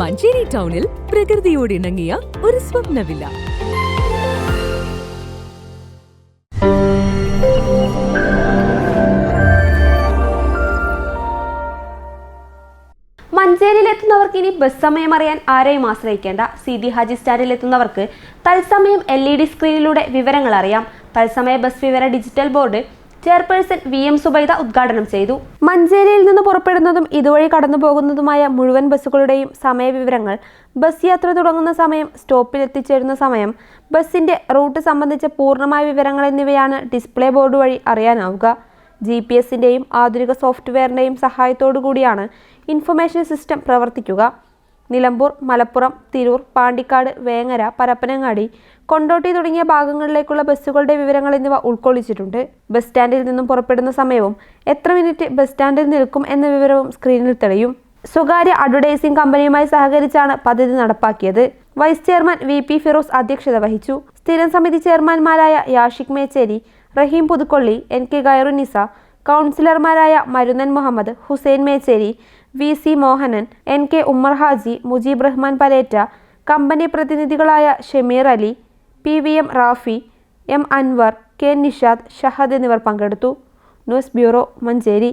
മഞ്ചേരി ടൗണിൽ പ്രകൃതിയോട് ഇണങ്ങിയ ഒരു സ്വപ്നവില്ല. മഞ്ചേരിയിലെത്തുന്നവർക്ക് ഇനി ബസ് സമയം അറിയാൻ ആരെയും ആശ്രയിക്കേണ്ട. സി സിദി ഹാജി സ്റ്റാൻഡിലെത്തുന്നവർക്ക് തത്സമയം എൽ ഇ ഡി സ്ക്രീനിലൂടെ വിവരങ്ങൾ അറിയാം. തത്സമയ ബസ് വിവര digital board chairperson V M Zubaida ഉദ്ഘാടനം ചെയ്തു. മഞ്ചേരിയിൽ നിന്ന് പുറപ്പെടുന്നതും ഇതുവഴി കടന്നു പോകുന്നതുമായ മുഴുവൻ ബസ്സുകളുടെയും സമയവിവരങ്ങൾ ബസ് യാത്ര തുടങ്ങുന്ന സമയം സ്റ്റോപ്പിൽ എത്തിച്ചേരുന്ന സമയം ബസ്സിന്റെ റൂട്ട് സംബന്ധിച്ച പൂർണമായ വിവരങ്ങൾ എന്നിവയാണ് ഡിസ്പ്ലേ ബോർഡ് വഴി അറിയാനാവുക. ജി പി എസിന്റെയും ആധുനിക സോഫ്റ്റ്വെയറിന്റെയും സഹായത്തോടു കൂടിയാണ് ഇൻഫർമേഷൻ സിസ്റ്റം പ്രവർത്തിക്കുക. നിലമ്പൂർ മലപ്പുറം തിരൂർ പാണ്ടിക്കാട് വേങ്ങര പരപ്പനങ്ങാടി കൊണ്ടോട്ടി തുടങ്ങിയ ഭാഗങ്ങളിലേക്കുള്ള ബസ്സുകളുടെ വിവരങ്ങൾ എന്നിവ ഉൾക്കൊള്ളിച്ചിട്ടുണ്ട്. ബസ് സ്റ്റാൻഡിൽ നിന്നും പുറപ്പെടുന്ന സമയവും എത്ര മിനിറ്റ് ബസ് സ്റ്റാൻഡിൽ നിൽക്കും എന്ന വിവരവും സ്ക്രീനിൽ തെളിയും. സ്വകാര്യ അഡ്വർടൈസിംഗ് കമ്പനിയുമായി സഹകരിച്ചാണ് പദ്ധതി നടപ്പാക്കിയത്. Vice chairman V P Firoz അധ്യക്ഷത വഹിച്ചു. സ്ഥിരം സമിതി ചെയർമാൻമാരായ യാഷിക് മേച്ചേരി റഹീം പുതുക്കൊള്ളി എൻ കെ ഗൈറുനിസ കൗൺസിലർമാരായ Marunnan Muhammad Hussain Mecheri V C Mohanan N K Ummer Haji Mujeeb Rahman Paletta company പ്രതിനിധികളായ Shameer Ali P V M Rafi M Anwar K Nishad Shahad എന്നിവർ പങ്കെടുത്തു. News bureau Manjeri.